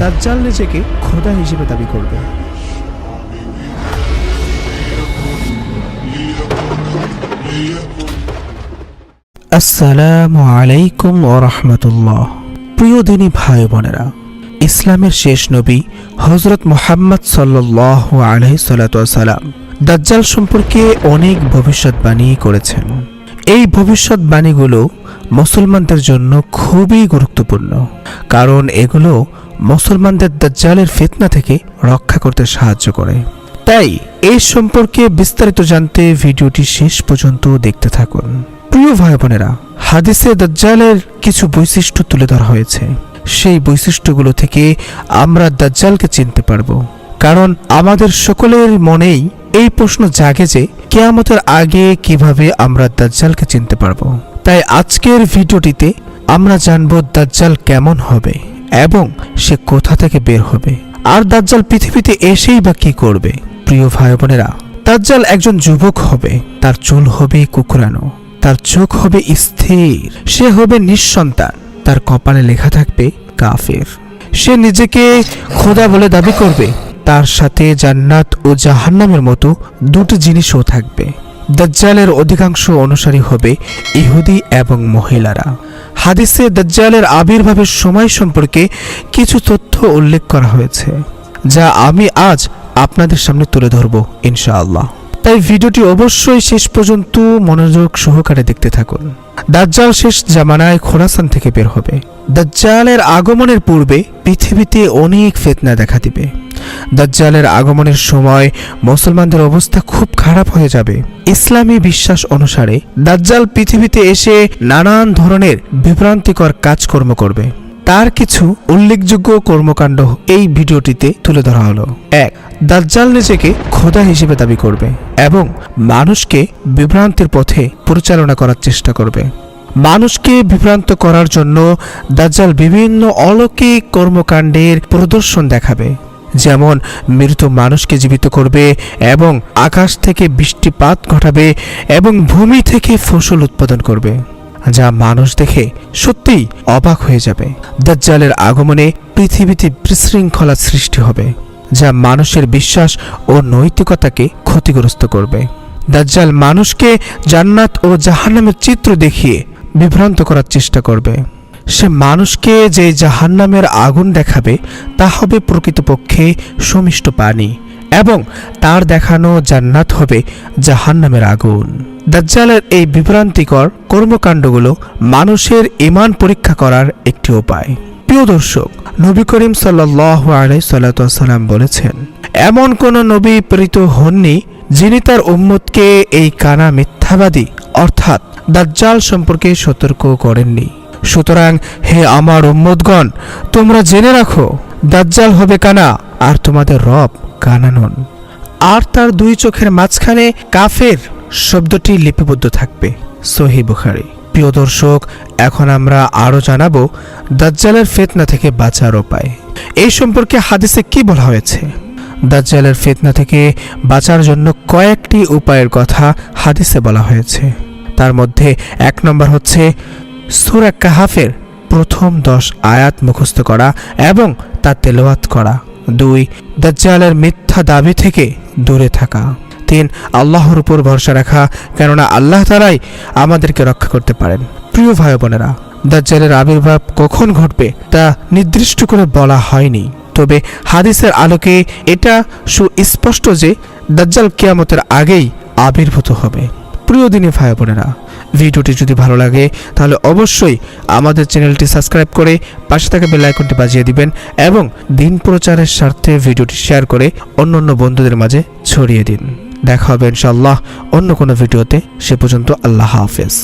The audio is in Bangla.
দাজ্জাল নিজেকে খোদা হিসেবে দাবি করবে। আসসালামু আলাইকুম ও রহমতুল্লাহ। প্রিয় দিনী ভাই বোনেরা, ইসলামের শেষ নবী হজরত মোহাম্মদ সাল্লাহ আলহি সালাম দাজ্জাল সম্পর্কে অনেক ভবিষ্যৎবাণী করেছেন। এই ভবিষ্যৎবাণীগুলো মুসলমানদের জন্য খুবই গুরুত্বপূর্ণ, কারণ এগুলো মুসলমানদের দাজ্জালের ফিতনা থেকে রক্ষা করতে সাহায্য করে। তাই এই সম্পর্কে বিস্তারিত জানতে ভিডিওটি শেষ পর্যন্ত দেখতে থাকুন। প্রিয় ভাই বোনেরা, হাদিসে দাজ্জালের কিছু বৈশিষ্ট্য তুলে ধরা হয়েছে। সেই বৈশিষ্ট্যগুলো থেকে আমরা দাজ্জালকে চিনতে পারব। কারণ আমাদের সকলের মনেই এই প্রশ্ন জাগে যে কেয়ামতের আগে কীভাবে আমরা দাজ্জালকে চিনতে পারব। তাই আজকের ভিডিওটিতে আমরা জানব দাজ্জাল কেমন হবে। এবং সে কোথা থেকে বের হবে? আর দাজ্জাল পৃথিবীতে এসেই বা কি করবে? প্রিয় ভাই বোনেরা দাজ্জাল একজন যুবক হবে। তার চুল হবে কুকুরানো তার চোখ হবে স্থির। সে হবে নিঃসন্তান। তার কপালে লেখা থাকবে কাফের। সে নিজেকে খোদা বলে দাবি করবে। তার সাথে জান্নাত ও জাহান্নামের মতো দুটি জিনিসও থাকবে। দাজ্জালের অধিকাংশ অনুসারী হবে ইহুদি এবং মহিলারা। হাদিসে দাজ্জালের আবির্ভাবের সময় সম্পর্কে কিছু তথ্য উল্লেখ করা হয়েছে, যা আমি আজ আপনাদের সামনে তুলে ধরব, ইনশাআল্লাহ। তাই ভিডিওটি অবশ্যই শেষ পর্যন্ত মনোযোগ সহকারে দেখতে থাকুন। দাজ্জাল শেষ জামানায় খোরাসান থেকে বের হবে। দাজ্জালের আগমনের পূর্বে পৃথিবীতে অনেক ফেতনা দেখা দিবে। দাজ্জালের আগমনের সময় মুসলমানদের অবস্থা খুব খারাপ হয়ে যাবে। ইসলামী বিশ্বাস অনুসারে দাজ্জাল পৃথিবীতে এসে নানান ধরনের বিভ্রান্তিকর কাজকর্ম করবে। তার কিছু উল্লেখযোগ্য কর্মকাণ্ড এই ভিডিওটিতে তুলে ধরা হলো। এক, দাজ্জাল নিজেকে খোদা হিসেবে দাবি করবে এবং মানুষকে বিভ্রান্তির পথে পরিচালনা করার চেষ্টা করবে। মানুষকে বিভ্রান্ত করার জন্য দাজ্জাল বিভিন্ন অলৌকিক কর্মকাণ্ডের প্রদর্শন দেখাবে। যেমন মৃত মানুষকে জীবিত করবে এবং আকাশ থেকে বৃষ্টিপাত ঘটাবে এবং ভূমি থেকে ফসল উৎপাদন করবে, যা মানুষ দেখে সত্যিই অবাক হয়ে যাবে। দাজ্জালের আগমনে পৃথিবীতে বিশৃঙ্খলা সৃষ্টি হবে, যা মানুষের বিশ্বাস ও নৈতিকতাকে ক্ষতিগ্রস্ত করবে। দাজ্জাল মানুষকে জান্নাত ও জাহান্নামের চিত্র দেখিয়ে বিভ্রান্ত করার চেষ্টা করবে। সে মানুষকে যে জাহান্নামের আগুন দেখাবে, তা হবে প্রকৃতপক্ষে সমিষ্ট পানি এবং তার দেখানো জান্নাত হবে জাহান্নামের আগুন। দাজ্জালের এই বিভ্রান্তিকর কর্মকাণ্ডগুলো মানুষের ইমান পরীক্ষা করার একটি উপায়। প্রিয় দর্শক, নবী করিম সাল্লাহ সাল্লাম বলেছেন, এমন কোন নবী প্রেরিত হননি যিনি তার উম্মতকে এই কানা মিথ্যাবাদী অর্থাৎ দাজ্জাল সম্পর্কে সতর্ক করেননি। সুতরাং হে আমার উম্মতগণ, তোমরা জেনে রাখো, দাজ্জাল হবে কানা, আর তোমাদের রব কানা নন আর তার দুই চোখের মাঝখানে কাফের শব্দটি লিপিবদ্ধ থাকবে, সহি বুখারি। প্রিয় দর্শক, এখন আমরা আরও জানাব দাজ্জালের ফেতনা থেকে বাঁচার উপায়। এই সম্পর্কে হাদিসে কি বলা হয়েছে? দাজ্জালের ফেতনা থেকে বাঁচার জন্য কয়েকটি উপায়ের কথা হাদিসে বলা হয়েছে। তার মধ্যে এক নম্বর হচ্ছে সুরা কাহাফের প্রথম দশ আয়াত মুখস্থ করা এবং তা তেলাওয়াত করা। দুই, দাজ্জালের মিথ্যা দাবি থেকে দূরে থাকা। তিন, আল্লাহর উপর ভরসা রাখা, কেননা আল্লাহ তারাই আমাদেরকে রক্ষা করতে পারেন। প্রিয় ভাই বোনেরা, দাজ্জালের আবির্ভাব কখন ঘটবে তা নির্দিষ্ট করে বলা হয়নি। তবে হাদিসের আলোকে এটা সুস্পষ্ট যে দাজ্জাল কিয়ামতের আগেই আবির্ভূত হবে। প্রিয় দিনী ভাই বোনেরা, ভিডিওটি যদি ভালো লাগে, তাহলে অবশ্যই আমাদের চ্যানেলটি সাবস্ক্রাইব করে পাশে থাকা বেল আইকনটি বাজিয়ে দিবেন এবং দিন প্রচারের স্বার্থে ভিডিওটি শেয়ার করে অন্য অন্য বন্ধুদের মাঝে ছড়িয়ে দিন। দেখা হবে ইনশাল্লাহ অন্য কোনো ভিডিওতে। সে পর্যন্ত আল্লাহ হাফেজ।